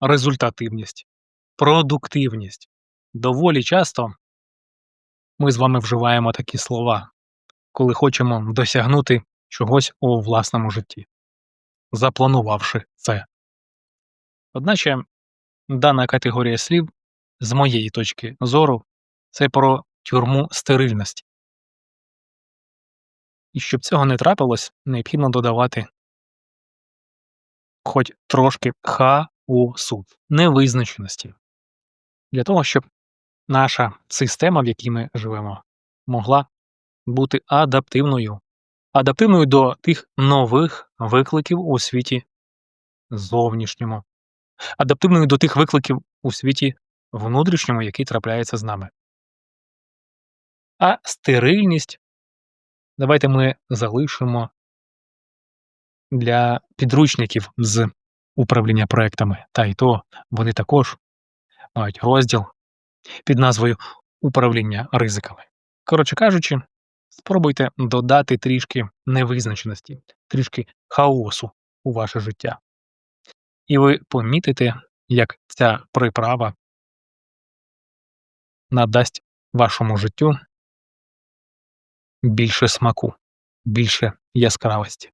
результативність, продуктивність. Доволі часто ми з вами вживаємо такі слова, коли хочемо досягнути чогось у власному житті, запланувавши це. Одначе дана категорія слів, з моєї точки зору, це про тюрму стерильності. І щоб цього не трапилось, необхідно додавати хоч трошки хаосу, невизначеності, для того, щоб наша система, в якій ми живемо, могла бути адаптивною, адаптивною до тих нових викликів у світі зовнішньому, адаптивною до тих викликів у світі внутрішньому, який трапляється з нами. А стерильність давайте ми залишимо для підручників з управління проектами, та й то вони також мають розділ під назвою Управління ризиками. Коротше кажучи, спробуйте додати трішки невизначеності, трішки хаосу у ваше життя. І ви помітите, як ця приправа надасть вашому життю більше смаку, більше яскравості.